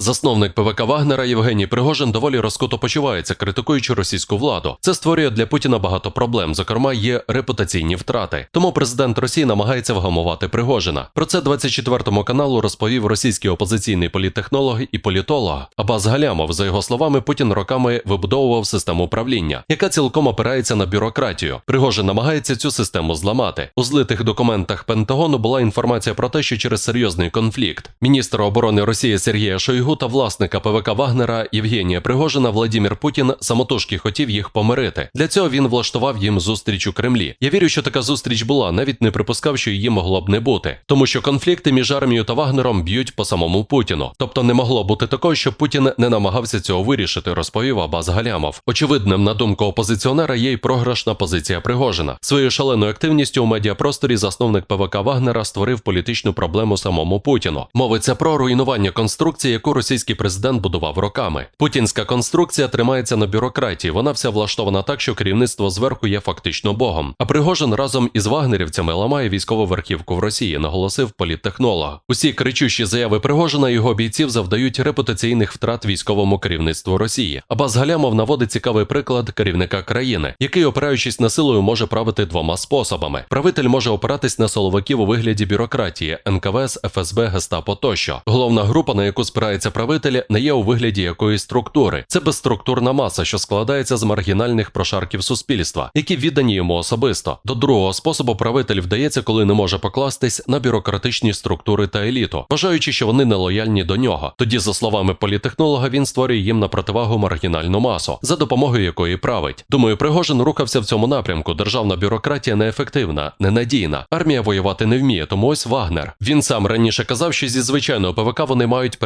Засновник ПВК Вагнера Євгеній Пригожин доволі розкуто почувається, критикуючи російську владу. Це створює для Путіна багато проблем. Зокрема, є репутаційні втрати. Тому президент Росії намагається вгамувати Пригожина. Про це 24 каналу розповів російський опозиційний політтехнолог і політолог Абаз Галямов. За його словами, Путін роками вибудовував систему управління, яка цілком опирається на бюрократію. Пригожин намагається цю систему зламати. У злитих документах Пентагону була інформація про те, що через серйозний конфлікт міністр оборони Росії Сергія Шойгу та власника ПВК Вагнера Євгенія Пригожина Владімір Путін самотужки хотів їх помирити. Для цього він влаштував їм зустріч у Кремлі. Я вірю, що така зустріч була, навіть не припускав, що її могло б не бути, тому що конфлікти між армією та Вагнером б'ють по самому Путіну. Тобто не могло бути такого, що Путін не намагався цього вирішити, розповів Абаз Галямов. Очевидним, на думку опозиціонера, є й програшна позиція Пригожина. Своєю шаленою активністю у медіапросторі засновник ПВК Вагнера створив політичну проблему самому Путіну. Мовиться про руйнування конструкції, яку російський президент будував роками. Путінська конструкція тримається на бюрократії. Вона вся влаштована так, що керівництво зверху є фактично богом. А Пригожин разом із вагнерівцями ламає військову верхівку в Росії, наголосив політтехнолог. Усі кричущі заяви Пригожина його бійців завдають репутаційних втрат військовому керівництву Росії. Абаз Галямов наводить цікавий приклад керівника країни, який, опираючись на силою, може правити двома способами. Правитель може опиратись на соловиків у вигляді бюрократії, НКВС, ФСБ, Гестапо тощо. Головна група, на яку спирається правитель, не є у вигляді якоїсь структури. Це безструктурна маса, що складається з маргінальних прошарків суспільства, які віддані йому особисто. До другого способу правитель вдається, коли не може покластись на бюрократичні структури та еліту, вважаючи, що вони нелояльні до нього. Тоді, за словами політехнолога, він створює їм на противагу маргінальну масу, за допомогою якої править. Думаю, Пригожин рухався в цьому напрямку. Державна бюрократія неефективна, ненадійна. Армія воювати не вміє, тому ось Вагнер. Він сам раніше казав, що зі звичайного ПВК вони мають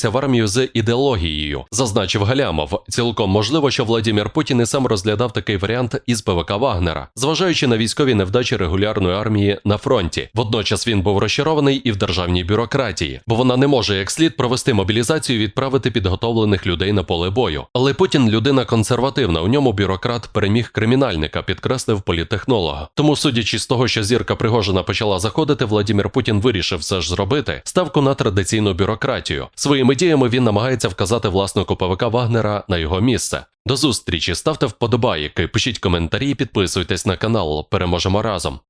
перетворитися в армію з ідеологією, зазначив Галямов. Цілком можливо, що Владімір Путін і сам розглядав такий варіант із ПВК Вагнера, зважаючи на військові невдачі регулярної армії на фронті. Водночас він був розчарований і в державній бюрократії, бо вона не може як слід провести мобілізацію і відправити підготовлених людей на поле бою. Але Путін людина консервативна. У ньому бюрократ переміг кримінальника, підкреслив політехнолога. Тому, судячи з того, що зірка Пригожина почала заходити, Владімір Путін вирішив все ж зробити ставку на традиційну бюрократію. Своїми діями він намагається вказати власнику ПВК Вагнера на його місце. До зустрічі, ставте вподобайки, пишіть коментарі, підписуйтесь на канал. Переможемо разом.